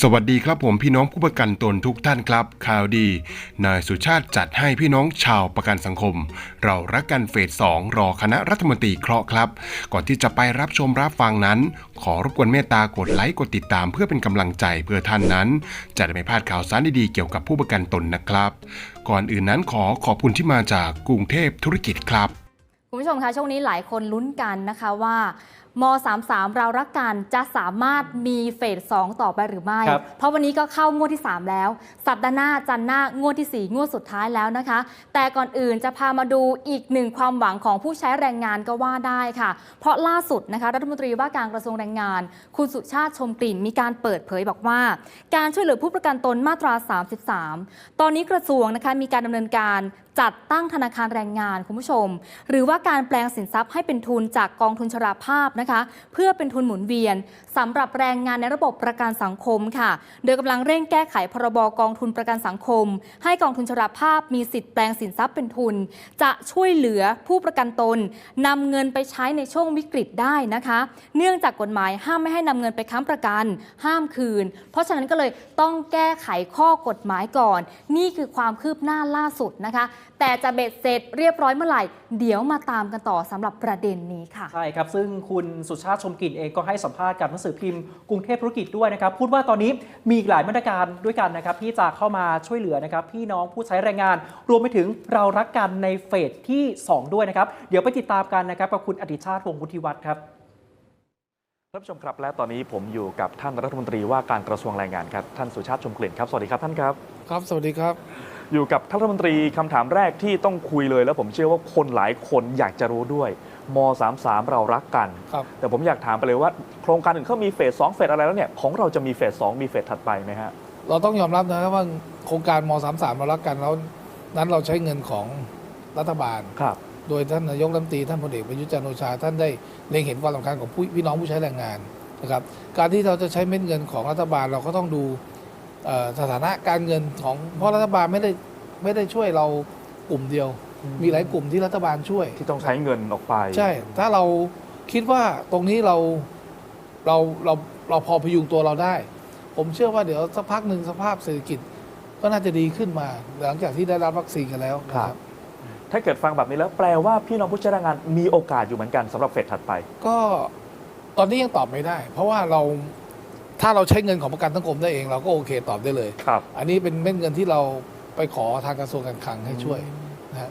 สวัสดีครับผมพี่น้องผู้ประกันตนทุกท่านครับข่าวดี นายสุชาติจัดให้พี่น้องชาวประกันสังคม เรารักกันเฟสสองรอคณะรัฐมนตรีเคราะห์ครับ ก่อนที่จะไปรับชมรับฟังนั้น ขอรบกวนเมตตากดไลค์กดติดตามเพื่อเป็นกำลังใจเพื่อท่านนั้น จะได้ไม่พลาดข่าวสารดีๆเกี่ยวกับผู้ประกันตนนะครับ ก่อนอื่นนั้นขอขอบคุณที่มาจากกรุงเทพธุรกิจครับ คุณผู้ชมคะช่วงนี้หลายคนลุ้นกันนะคะว่า ม 33 เรารักกันจะสามารถมีเฟส2ต่อไปหรือไม่ ครับ เพราะวันนี้ก็เข้างวดที่ 3 แล้ว สัปดาห์หน้าจันทร์หน้างวดที่ 4 งวดสุดท้ายแล้วนะคะ แต่ก่อนอื่นจะพามาดูอีกหนึ่งความหวังของผู้ใช้แรงงานก็ว่าได้ค่ะ เพราะล่าสุดนะคะรัฐมนตรีว่าการกระทรวงแรงงาน คุณสุชาติชมกลิ่นมีการเปิดเผยบอกว่า การช่วยเหลือผู้ประกันตนมาตรา 33 ตอนนี้กระทรวงนะคะมีการดำเนินการ จัดตั้งธนาคารแรงงานคุณผู้ชม หรือว่าการแปลงสินทรัพย์ให้เป็นทุนจากกองทุนชราภาพนะคะเพื่อเป็นทุนหมุนเวียนสำหรับแรงงานในระบบประกันสังคมค่ะ โดยกำลังเร่งแก้ไขพรบกองทุนประกันสังคม ให้กองทุนชราภาพมีสิทธิ์แปลงสินทรัพย์เป็นทุน จะช่วยเหลือผู้ประกันตนนำเงินไปใช้ในช่วงวิกฤตได้นะคะ เนื่องจากกฎหมายห้ามไม่ให้นำเงินไปค้ำประกัน ห้ามคืน เพราะฉะนั้นก็เลยต้องแก้ไขข้อกฎหมายก่อน นี่คือความคืบหน้าล่าสุดนะคะ แต่จะเบ็ดเสร็จเรียบร้อยเมื่อไหร่ เดี๋ยวมาตามกันต่อสำหรับประเด็นนี้ค่ะ ใช่ครับ ซึ่งคุณสุชาติชมกลิ่นเองก็ให้สัมภาษณ์กับหนังสือพิมพ์กรุงเทพธุรกิจด้วยนะครับพูดว่าตอนนี้มีอีกหลายมาตรการด้วยกันนะครับที่จะเข้ามาช่วยเหลือนะครับพี่น้องผู้ใช้แรงงาน รวมไปถึงเรารักกันในเฟสที่ 2 ด้วยนะครับเดี๋ยวไปติดตามกันนะครับกับคุณอดิชาติวงศ์วุฒิวัฒน์ครับท่านผู้ชมครับและตอนนี้ผมอยู่กับท่านรัฐมนตรีว่าการกระทรวงแรงงานครับท่านสุชาติชมกลิ่นครับสวัสดีครับท่านครับครับ สวัสดีครับ อยู่กับท่านรัฐมนตรีคำถามแรกที่ต้องคุยเลย แล้วผมเชื่อว่าคนหลายคนอยากจะรู้ด้วย ม 33 เรารักกัน ครับแต่ผมอยากถามไปเลยว่าโครงการอื่นเขามีเฟส2เฟสอะไรแล้วเนี่ยของเราจะมีเฟส2มีเฟสถัดไปไหมฮะ เราต้องยอมรับนะครับว่าโครงการม .33 เรารักกันแล้วนั้นเราใช้เงินของรัฐบาล ครับ โดยท่านนายกรัฐมนตรีท่านพลเอกประยุทธ์จันทร์โอชา ท่านได้เล็งเห็นความสำคัญของผู้พี่น้องผู้ใช้แรงงานนะครับการที่เราจะใช้เม็ดเงินของรัฐบาลเราก็ต้องดูเอ่อสถานะการเงินของเพราะรัฐบาลไม่ได้ไม่ได้ช่วยเรากลุ่มเดียว มีหลายกลุ่มที่รัฐบาลช่วย ที่ต้องใช้เงินออกไป ใช่ ถ้าเราคิดว่าตรงนี้เราเราเราเราพอพยุงตัวเราได้ ผมเชื่อว่าเดี๋ยวสักพักหนึ่งสภาพเศรษฐกิจ ก็น่าจะดีขึ้นมา หลังจากที่ได้รับวัคซีนกันแล้วนะครับ ถ้าเกิดฟังแบบนี้แล้วแปลว่าพี่น้องผู้ใช้แรงงานมีโอกาสอยู่เหมือนกันสำหรับเฟสถัดไป ก็ตอนนี้ยังตอบไม่ได้ เพราะว่าเราถ้าเราใช้เงินของประกันสังคมได้เอง เราก็โอเคตอบได้เลย ครับ อันนี้เป็นเม็ดเงินที่เราไปขอทางกระทรวงการคลังให้ช่วยนะฮะ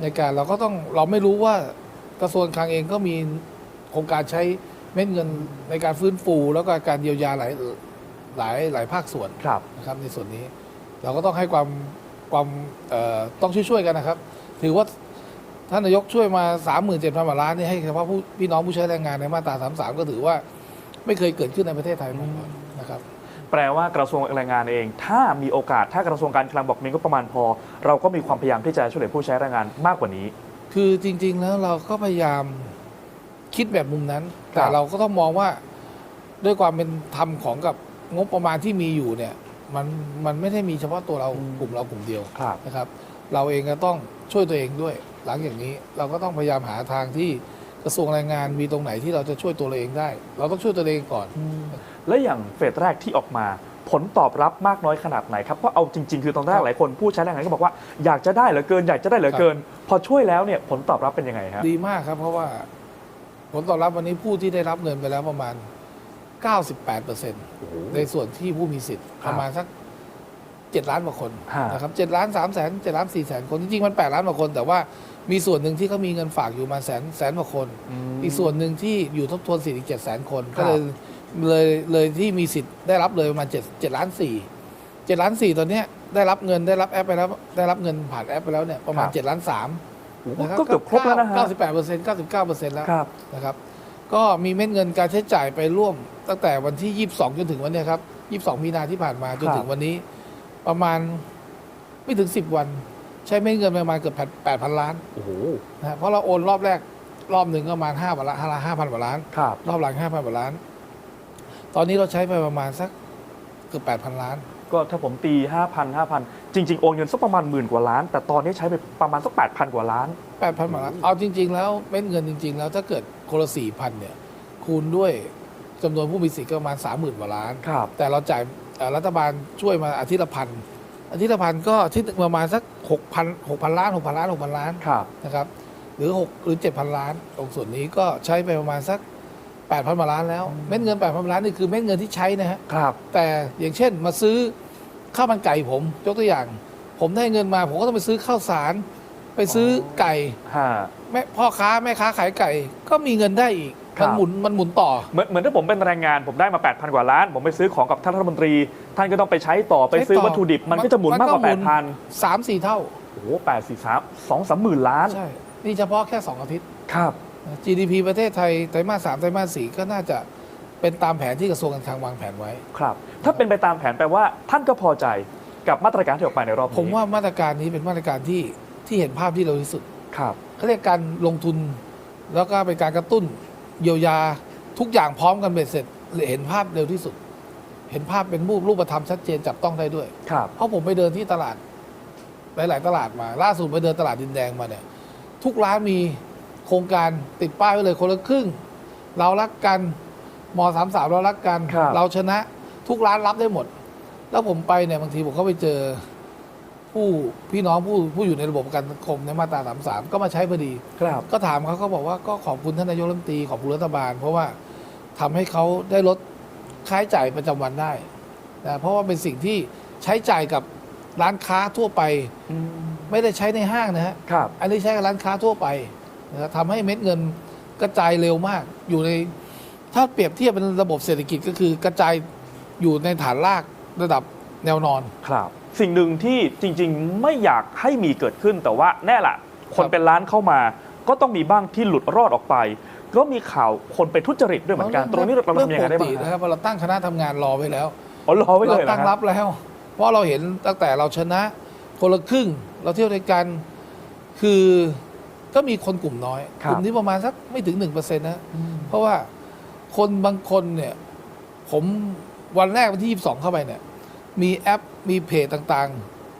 ในการเราก็ต้องเราไม่รู้ว่ากระทรวงการคลังเองก็มีโครงการใช้เม็ดเงินในการฟื้นฟู แล้วก็การเยียวยาหลายหลายหลายภาคส่วนครับ นะครับในส่วนนี้ เราก็ต้องให้ความความเอ่อต้องช่วยๆกันนะครับ ถือว่าท่านนายกช่วยมา 37,000กว่าล้านนี่ให้เฉพาะผู้พี่น้องผู้ใช้แรงงานในมาตรา 33 ก็ถือว่าไม่เคยเกิดขึ้นในประเทศไทยมาก่อนนะครับ แปลว่ากระทรวงแรงงานเอง ถ้ามีโอกาสถ้ากระทรวงการคลังบอกมีก็ประมาณพอ เราก็มีความพยายามที่จะช่วยเหลือผู้ใช้แรงงานมากกว่านี้ คือจริง ๆ แล้วเราก็พยายามคิดแบบมุมนั้นคแต่รับเราก็ต้องมองว่าด้วยความเป็นธรรมของกับงบประมาณที่มีอยู่เนี่ย มันมันไม่ได้มีเฉพาะตัวเรากลุ่มเรากลุ่มเดียว ครับ นะครับเราเองก็ต้องช่วยตัวเองด้วย หลังอย่างนี้เราก็ต้องพยายามหาทางที่กระทรวงแรงงานมีตรงไหนที่เราจะช่วยตัวเราเองได้ เราต้องช่วยตัวเองก่อน และอย่างเฟสแรกที่ออกมาผลตอบรับมากน้อยขนาดไหนครับเพราะเอาจริง ๆ คือตอนแรกครับหลายคนผู้ใช้แรงงานก็บอกว่าอยากจะได้เหลือเกิน อยากจะได้เหลือเกิน พอช่วยแล้วเนี่ยผลตอบรับเป็นยังไงฮะดีมากครับ เพราะว่าผลตอบรับวันนี้ผู้ที่ได้รับเงินไปแล้วประมาณ 98%ในส่วนที่ผู้มีสิทธิ์ครัปบระมาณสัก 7 ล้านกว่าคนฮะนะครับ7ล้าน3แสน7ล้าน4แสนคนจริงๆมัน 8 ล้านกว่าคน แต่ว่ามีส่วนหนึ่งที่เขามีเงินฝากอยู่มาแสนแสนกว่าคนมอีกส่วนหนึ่งที่อยู่ทบทวนสิทธิ์อีก7แสนคนครัก็บเลย เลยเลยที่มีสิทธิ์ได้รับเลยประมาณ7 7ล้าน4 7ล้าน4ตอนเนี้ยได้รับเงินได้รับแอปไปแล้วได้รับเงินผ่านแอปไปแล้วเนี่ยประมาณ7ล้าน3โอ้โหก็เกือบครบแล้วนะฮะ 98เปอร์เซ็นต์99เปอร์เซ็นต์แล้วครับ นะครับ ก็มีเม็ดเงินการใช้จ่ายไปร่วมตั้งแต่วันที่ 22 จนถึงวันเนี้ยครับ 22 มีนาที่ผ่านมาจนถึงวันนี้ ประมาณไม่ถึง 10 วัน ใช้เม็ดเงินประมาณเกือบ8,000 ล้านโอ้โหนะฮะเพราะเราโอนรอบแรกรอบหนึ่งก็ประมาณ5พันละ5 5,000กว่าล้าน ครับ รอบหลัง 5,000กว่าล้าน ตอนนี้เราใช้ไปประมาณสักเกือบ8,000 ล้าน ก็ถ้าผมตี 5,000 5,000 จริง ๆ โอนเงินสักประมาณหมื่นกว่าล้าน แต่ตอนนี้ใช้ไปประมาณสัก 8,000 กว่าล้าน 8,000กว่าล้าน เอาจริง ๆ แล้วเม็ดเงินจริง ๆ แล้วถ้าเกิดคนละ4,000เนี่ยคูณด้วยจำนวนผู้มีสิทธิ์ก็ประมาณ 30,000กว่าล้าน ครับ แต่เราจ่ายเอ่อรัฐบาลช่วยมาอาทิตย์ละพันอาทิตย์ละพันก็อาทิตย์ประมาณสัก6,000 6,000 ล้าน 6,000 ล้าน 6,000 ล้าน ครับ นะครับหรือ 6 หรือ 7,000 ล้าน ตรงส่วนนี้ก็ใช้ไปประมาณสัก 8,000กว่าล้านแล้ว เม็ดเงิน8,000ล้านนี่คือเม็ดเงินที่ใช้นะฮะครับ แต่อย่างเช่นมาซื้อข้าวมันไก่ผมยกตัวอย่าง ผมได้เงินมา ผมก็ต้องไปซื้อข้าวสาร ไปซื้อไก่ฮะแม่พ่อค้าแม่ค้าขายไก่ ก็มีเงินได้อีกครัมันบหมุนมันหมุนต่อเหมือนเหมือนถ้าผมเป็นแรงงานผมได้มา 8,000 กว่าล้าน ผมไปซื้อของกับท่านรัฐมนตรี ท่านก็ต้องไปใช้ต่อไปซื้อใช้ต่อวัตถุดิบ มันก็จะหมุนมันมากกว่าก็หมุน8,000สามสี่เท่าโอ้โหแปดสี่สามสองสามหมื่นล้านใช่นี่เฉพาะแค่2อาทิตย์ครับ GDP ประเทศไทยไตรมาสสามไตรมาสสี่ก็น่าจะเป็นตามแผนที่กระทรวงการคลังวางแผนไว้ ครับ ถ้าเป็นไปตามแผนแปลว่าท่านก็พอใจกับมาตรการที่ออกไปในรอบนี้ผมว่ามาตรการนี้เป็นมาตรการที่ที่เห็นภาพที่เร็วที่สุดครับเขาเรียกการลงทุน แล้วก็เป็นการกระตุ้นเยียวยาทุกอย่างพร้อมกันเบ็ดเสร็จเห็นภาพเร็วที่สุด เห็นภาพเป็นรูปรูปธรรมชัดเจนจับต้องได้ด้วย ครับ เพราะผมไปเดินที่ตลาดหลายๆตลาดมา ล่าสุดไปเดินตลาดดินแดงมาเนี่ยทุกร้านมี โครงการติดป้ายไว้เลยคนละครึ่ง เรารักกันมสามสามเรารักกัน ครับ เราชนะทุกร้านรับได้หมด แล้วผมไปเนี่ยบางทีผมก็ไปเจอ ผู้พี่น้องผู้ผู้อยู่ในระบบประกันสังคมในมาตราสามสามก็มาใช้พอดี ครับ ก็ถามเขาเขาบอกว่าก็ขอบคุณท่านนายกรัฐมนตรีขอบคุณรัฐบาล เพราะว่าทำให้เขาได้ลดค่าใช้จ่ายประจำวันได้นะเพราะว่าเป็นสิ่งที่ใช้จ่ายกับร้านค้าทั่วไปอืมไม่ได้ใช้ในห้างนะฮะครับ อันนี้ใช้กับร้านค้าทั่วไป นะครับทำให้เม็ดเงินกระจายเร็วมาก อยู่ในถ้าเปรียบเทียบเป็นระบบเศรษฐกิจก็คือกระจายอยู่ในฐานรากระดับแนวนอน ครับ สิ่งหนึ่งที่จริงๆ ไม่อยากให้มีเกิดขึ้นแต่ว่าแน่ละ คนครับเป็นล้านเข้ามา ก็ต้องมีบ้างที่หลุดรอดออกไป ก็มีข่าวคนไปทุจริตด้วยเหมือนกัน ตรงนี้เราทำยังไงได้เรื่องปกบ้างตินะฮะครับเราตั้งคณะทำงานรอไว้แล้ว อ๋อรอไว้เลเรายนะตั้งครัรับบแล้ว เพราะเราเห็นตั้งแต่เราชนะคนละครึ่ง เราเที่ยวด้วยกัน คือ ก็มีคนกลุ่มน้อย กลุ่มนี้ประมาณสักไม่ถึงหนึ่งเปอร์เซ็นต์นะ เพราะว่าคนบางคนเนี่ย ผมวันแรกวันที่22เข้าไปเนี่ย มีแอปมีเพจต่าง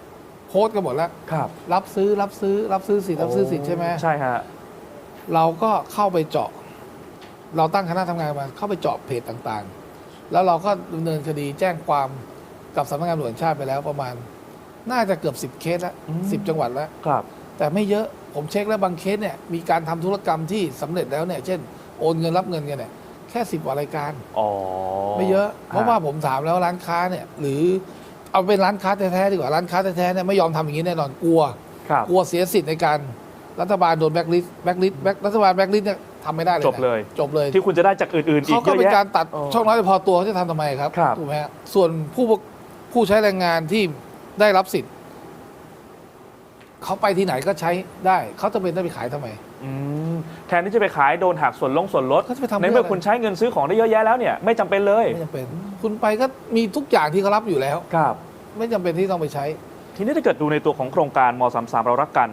ๆ โพสต์กันหมดแล้วครับ รับซื้อรับซื้อรับซื้อสิทธิ์รับซื้อสิทธิ์ใช่ไหมใช่ฮะเราก็เข้าไปเจาะ เราตั้งคณะทำงานมาเข้าไปเจาะเพจต่างๆ แล้วเราก็ดำเนินคดีแจ้งความกับสำนักงานตำรวจแห่งชาติไปแล้วประมาณ น่าจะเกือบ10เคสแล้วอืมสิบจังหวัดแล้วครับแต่ไม่เยอะ ผมเช็คแล้วบางเคสเนี่ยมีการทำธุรกรรมที่สำเร็จแล้วเนี่ยเช่นโอนเงินรับเงินกันเนี่ยแค่สิบกว่ารายการอ๋อไม่เยอะ เพราะว่าผมถามแล้วร้านค้าเนี่ยหรือเอาเป็นร้านค้าแท้ๆดีกว่าร้านค้าแท้ๆเนี่ยไม่ยอมทำอย่างนี้แน่นอนกลัวครับกลัวเสียสิทธิ์ในการรัฐบาลโดนแบ็กลิสแบ็กลิสแบ็กรัฐบาลแบ็กลิสเนี่ยทำไม่ได้เลยนะจบเลยจบเลยที่คุณจะได้จากอื่นๆอีกเขาเยก็อะเป็นแยะการตัดอ๋อช่องน้อยแต่พอตัวเขาจะทำทำไมครับครับถูกไหมฮะส่วนผู้ผู้ใช้แรงงานที่ได้รับสิทธิ์ เขาไปที่ไหนก็ใช้ได้เขาจะเป็นได้ไปขายทำไม อืมแทนที่จะไปขายโดนหักส่วนลงส่วนลดเขาจะไปทำในเพื่อเมื่ออะไร คุณใช้เงินซื้อของได้เยอะแยะแล้วเนี่ยไม่จำเป็นเลยไม่จำเป็น คุณไปก็มีทุกอย่างที่เขารับอยู่แล้ว ครับ ไม่จำเป็นที่ต้องไปใช้ ทีนี้ถ้าเกิดดูในตัวของโครงการม .33 เรารักกัน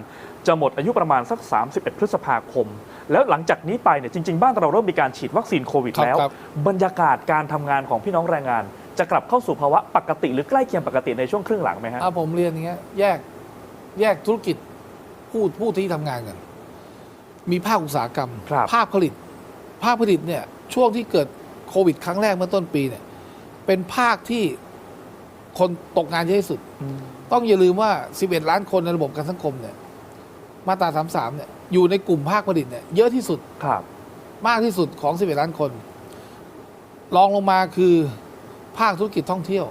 จะหมดอายุประมาณสัก 31 พฤษภาคม แล้วหลังจากนี้ไปเนี่ยจริง ๆ บ้านเราเริ่มมีการฉีดวัคซีนโควิดครับแล้ว ครับ บรรยากาศการทำงานของพี่น้องแรงงาน จะกลับเข้าสู่ภาวะปกติหรือใกล้เคียงปกติในช่วงครึ่งหลังไหมฮะอะผมเรียนอย่างเงี้ยแยก แยกธุรกิจผู้ผู้ที่ทำงานกัน มีภาคอุตสาหกรรมครับภาคผลิต ภาคผลิตเนี่ยช่วงที่เกิดโควิด ครั้งแรกเมื่อต้นปีเนี่ยเป็นภาคที่คนตกงานเยอะที่สุด ต้องอย่าลืมว่า 11 ล้านคนในระบบการสังคมเนี่ยมาตรา 33 เนี่ยอยู่ในกลุ่มภาคผลิตเนี่ยเยอะที่สุดครับมากที่สุดของ 11 ล้านคนรองลงมาคือภาคธุรกิจท่องเที่ยว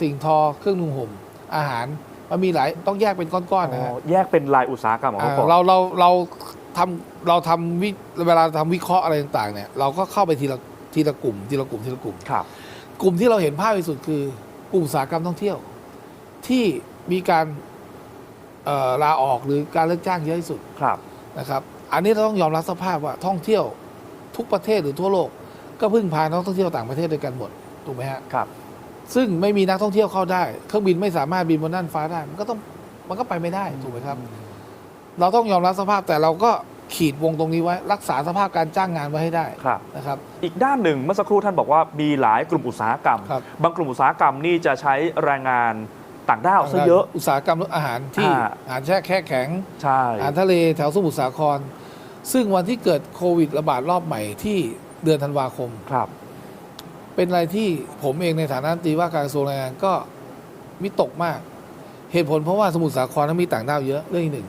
สิ่งทอเครื่องนุ่งห่มอาหาร มันมีหลายต้องแยกเป็นก้อนๆนะฮะแยกเป็นรายอุตสาหกรรมของอ่าเขาก่อนเราเราเราทำเราทำวิเวลาทำวิเคราะห์อะไรต่างๆเนี่ยเราก็เข้าไปทีละทีละกลุ่ม ทีละกลุ่มทีละกลุ่ม ครับ กลุ่มที่เราเห็นภาพที่สุดคือกลุ่มอุตสาหกรรมท่องเที่ยว ที่มีการเอ่อลาออกหรือการเลิกจ้างเยอะที่สุดครับ นะครับ อันนี้เราต้องยอมรับสภาพว่าท่องเที่ยวทุกประเทศหรือทั่วโลก ก็พึ่งพานักท่องเที่ยวต่างประเทศด้วยกันหมดถูกไหมฮะ ครับ ซึ่งไม่มีนักท่องเที่ยวเข้าได้ เครื่องบินไม่สามารถบินบนน่านฟ้าได้ มันก็ต้องมันก็ไปไม่ได้ถูกไหมครับ เราต้องยอมรับสภาพแต่เราก็ขีดวงตรงนี้ไว้ รักษาสภาพการจ้างงานไว้ให้ได้ครับ นะครับ อีกด้านหนึ่งเมื่อสักครู่ท่านบอกว่ามีหลายกลุ่มอุตสาหกรรมครับบางกลุ่มอุตสาหกรรมนี่จะใช้แรงงานต่างด้าวซะเยอะ อุตสาหกรรมอาหารที่อ่า อาหารแช่แค่แข็ง ใช่ อาหารทะเลแถวสมุทรสาคร ซึ่งวันที่เกิดโควิดระบาดรอบใหม่ที่เดือนธันวาคม ครับ เป็นอะไรที่ผมเองในฐานะรัฐมนตรีว่าการกระทรวงแรงงานก็วิตกมาก เหตุผลเพราะว่าสมุทรสาครนั้นมีต่างด้าวเยอะเรื่องที่หนึ่ง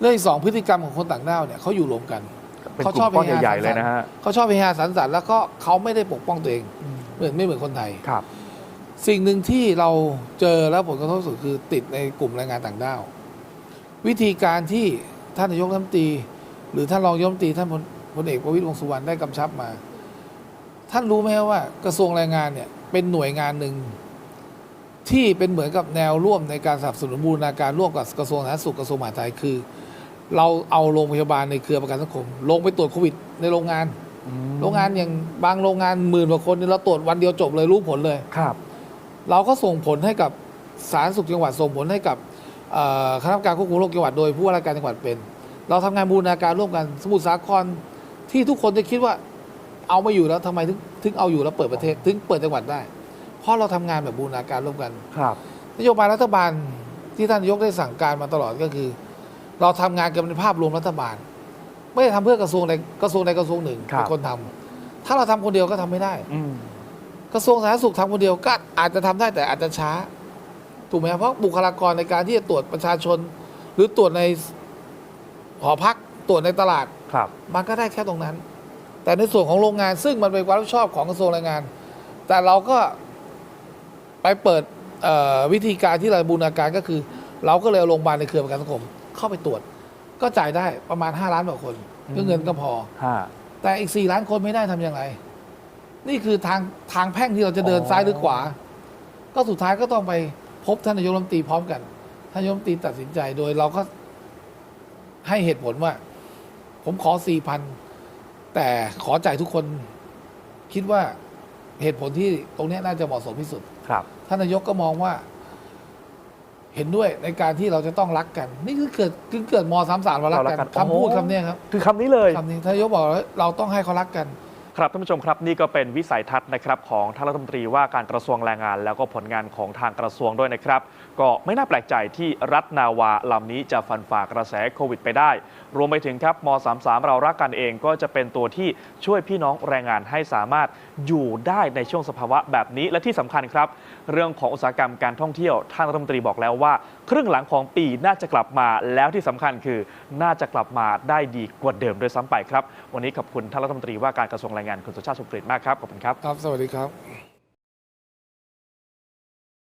เรื่องที่สองพฤติกรรมของคนต่างด้าวเนี่ยเขาอยู่รวมกันเป็นเขากลุ่ชอบมก้อนไปหาใหญ่ๆสังสรรค์เลยนะฮะเขาชอบไปหาสันสันแล้วก็เขาไม่ได้ปกป้องตัวเองเหมือนไม่เหมือนคนไทยครับ สิ่งหนึ่งที่เราเจอแล้วผลกระทบสุดคือติดในกลุ่มแรงงานต่างด้าว วิธีการที่ท่านนายกรัฐมนตรี หรือท่านรองนายกรัฐมนตรีท่านพลพลเอกประวิตรวงษ์สุวรรณได้กำชับมา ท่านรู้ไหมครับว่ากระทรวงแรงงานเนี่ยเป็นหน่วยงานหนึ่งที่เป็นเหมือนกับแนวร่วมในการสนับสนุนบูรณาการร่วมกับกระทรวงสาธารณสุขกระทรวงมหาดไทยคือ เราเอาโรงพยาบาลในเครือประกันสังคม ลงไปตรวจโควิดในโรงงาน โรงงานอย่างบางโรงงานหมื่นกว่าคนเนี่ยเราตรวจวันเดียวจบเลยรู้ผลเลยครับ เราก็ส่งผลให้กับสาธารณสุขจังหวัดส่งผลให้กับเอ่อคณะกรรมการควบคุมโรคจังหวัดโดยผู้ว่าราชการจังหวัดเป็น เราทำงานบูรณาการร่วมกันสมุทรสาครที่ทุกคนจะคิดว่า เอาไม่อยู่แล้วทำไมถึงถึงเอาอยู่แล้วเปิดประเทศถึงเปิดจังหวัดได้ เพราะเราทำงานแบบบูรณาการร่วมกันครับนโยบายรัฐบาลที่ท่านนายกได้สั่งการมาตลอดก็คือ เราทำงานกันในภาพรวมรัฐบาล ไม่ได้ทำเพื่อกระทรวงใดกระทรวงใดกระทรวงหนึ่งครับเป็นคนทำถ้าเราทำคนเดียวก็ทำไม่ได้อืมกระทรวงสาธารณสุขทำคนเดียวก็อาจจะทำได้แต่อาจจะช้าถูกไหมครับเพราะบุคลากรในการที่จะตรวจประชาชน หรือตรวจในหอพักตรวจในตลาดครับมันก็ได้แค่ตรงนั้น แต่ในส่วนของโรงงานซึ่งมันเป็นความรับผิดชอบของกระทรวงแรงงาน แต่เราก็ไปเปิดเอ่อวิธีการที่เราบูรณาการก็คือ เราก็เลยเอาโรงพยาบาลในเครือประกันสังคม เข้าไปตรวจ ก็จ่ายได้ประมาณ 5 ล้านกว่าคนก็เงินก็พอฮะแต่อีก 4 ล้านคนไม่ได้ทำยังไงนี่คือทางทางแพ่งที่เราจะเดินอ๋อซ้ายหรือขวา ก็สุดท้ายก็ต้องไปพบท่านนายกรัฐมนตรีพร้อมกันท่านนายกรัฐมนตรีตัดสินใจโดยเราก็ให้เหตุผลว่า ผมขอ4,000 แต่ขอจ่ายทุกคนคิดว่าเหตุผลที่ตรงเนี้ยน่าจะเหมาะสมที่สุด ครับ ท่านนายกก็มองว่า เห็นด้วยในการที่เราจะต้องรักกัน นี่คือเกิดคือเกิดมสามสามเรารักกันเรารักกันคำพูดอ๋อคำเนี้ยครับ คือคำนี้เลย คำนี้ท่านนายกบอกว่าเราต้องให้เขารักกัน ครับท่านผู้ชมครับนี่ก็เป็นวิสัยทัศน์นะครับของท่านรัฐมนตรีว่าการกระทรวงแรงงาน แล้วก็ผลงานของทางกระทรวงด้วยนะครับ ก็ไม่น่าแปลกใจที่รัฐนาวาลำนี้จะฟันฝ่ากระแสโควิดไปได้ รวมไปถึงครับม 33 เรารักกันเองก็จะเป็นตัวที่ช่วยพี่น้องแรงงานให้สามารถอยู่ได้ในช่วงสภาวะแบบนี้และที่สำคัญครับ เรื่องของอุตสาหกรรมการท่องเที่ยวท่านรัฐมนตรีบอกแล้วว่า ครึ่งหลังของปีน่าจะกลับมาแล้วที่สำคัญคือน่าจะกลับมาได้ดีกว่าเดิมด้วยซ้ำไปครับ วันนี้ขอบคุณท่านรัฐมนตรีว่าการกระทรวงแรงงานคุณสุชาติชมกลิ่นมากครับขอบคุณครับครับ สวัสดีครับ